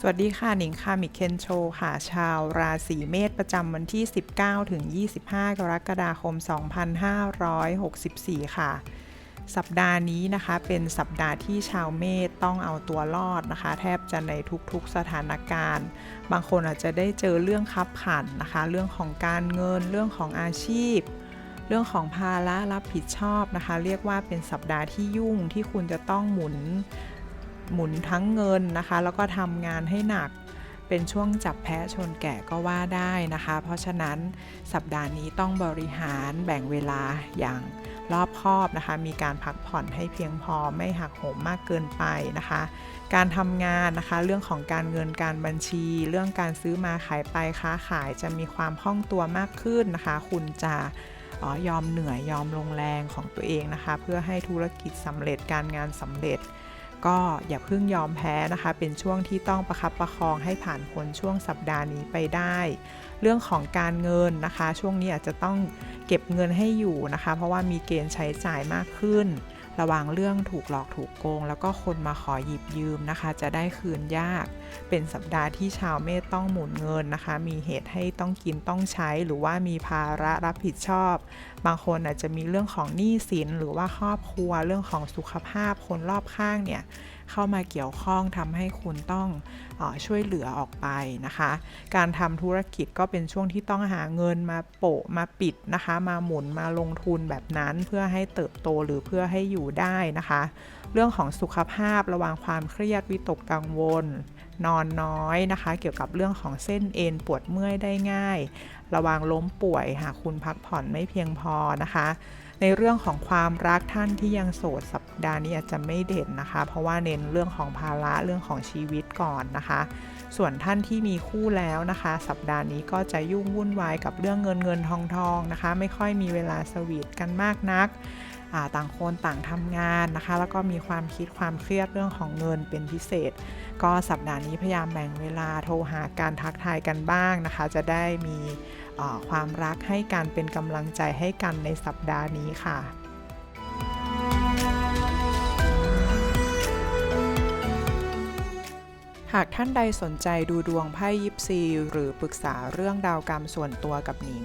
สวัสดีค่ะหนิงค่ะมิเคนโชค่ะ ชาวราศีเมษประจำวันที่ 19 ถึง 25 กรกฎาคม 2564 ค่ะ สัปดาห์นี้นะคะเป็นสัปดาห์ที่ชาวเมษต้องเอาตัวรอดนะคะ แทบจะในทุกๆสถานการณ์ บางคนอาจจะได้เจอเรื่องคับขันนะคะ เรื่องของการเงินเรื่องของอาชีพ เรื่องของภาระรับผิดชอบนะคะ เรียกว่าเป็นสัปดาห์ที่ยุ่งที่คุณจะต้องหมุน หมุนทั้งเงินนะคะ แล้วก็ทำงานให้หนักเป็นช่วงจับแพ้ชนแก่ก็ว่าได้นะคะ เพราะฉะนั้นสัปดาห์นี้ต้องบริหารแบ่งเวลาอย่างรอบคอบนะคะ มีการพักผ่อนให้เพียงพอไม่หักโหมมากเกินไปนะคะ การทำงานนะคะ เรื่องของการเงินการบัญชี เรื่องการซื้อมาขายไปค้าขายจะมีความคล่องตัวมากขึ้นนะคะ คุณจะออยอมเหนื่อยยอมลงแรงของตัวเองนะคะ เพื่อให้ธุรกิจสำเร็จการงานสำเร็จ ก็อย่าเพิ่งยอมแพ้นะคะ เป็นช่วงที่ต้องประคับประคองให้ผ่านพ้นช่วงสัปดาห์นี้ไปได้ เรื่องของการเงินนะคะ ช่วงนี้อาจจะต้องเก็บเงินให้อยู่นะคะ เพราะว่ามีเกณฑ์ใช้จ่ายมากขึ้น ระวังเรื่องถูกหลอกถูกโกง แล้วก็คนมาขอหยิบยืมนะคะ จะได้คืนยาก เป็นสัปดาห์ที่ชาวเมษต้องหมุนเงินนะคะ มีเหตุให้ต้องกินต้องใช้ หรือว่ามีภาระรับผิดชอบ บางคนอาจจะมีเรื่องของหนี้สินหรือว่าครอบครัวเรื่องของสุขภาพคนรอบข้างเนี่ยเข้ามาเกี่ยวข้องทำให้คุณต้องออช่วยเหลือออกไปนะคะ การทำธุรกิจก็เป็นช่วงที่ต้องหาเงินมาโปะมาปิดนะคะ มาหมุนมาลงทุนแบบนั้นเพื่อให้เติบโตหรือเพื่อให้อยู่ได้นะคะ เรื่องของสุขภาพระวังความเครียดวิตกกังวล นอนน้อยนะคะ เกี่ยวกับเรื่องของเส้นเอ็นปวดเมื่อยได้ง่าย ระวังล้มป่วยหากคุณพักผ่อนไม่เพียงพอนะคะ ในเรื่องของความรักท่านที่ยังโสดสัปดาห์นี้อาจจะไม่เด่นนะคะ เพราะว่าเน้นเรื่องของภาระเรื่องของชีวิตก่อนนะคะส่วนท่านที่มีคู่แล้วนะคะ สัปดาห์นี้ก็จะยุ่งวุ่นวายกับเรื่องเงินเงินทองทองนะคะ ไม่ค่อยมีเวลาสวีทกันมากนัก ต่างคนต่างทำงานนะคะ แล้วก็มีความคิดความเครียดเรื่องของเงินเป็นพิเศษ ก็สัปดาห์นี้พยายามแบ่งเวลาโทรหาการทักทายกันบ้างนะคะ จะได้มีความรักให้กันเป็นกำลังใจให้กันในสัปดาห์นี้ค่ะหากท่านใดสนใจดูดวงไพ่ยิปซี หรือปรึกษาเรื่องดาวกรรมส่วนตัวกับหนิง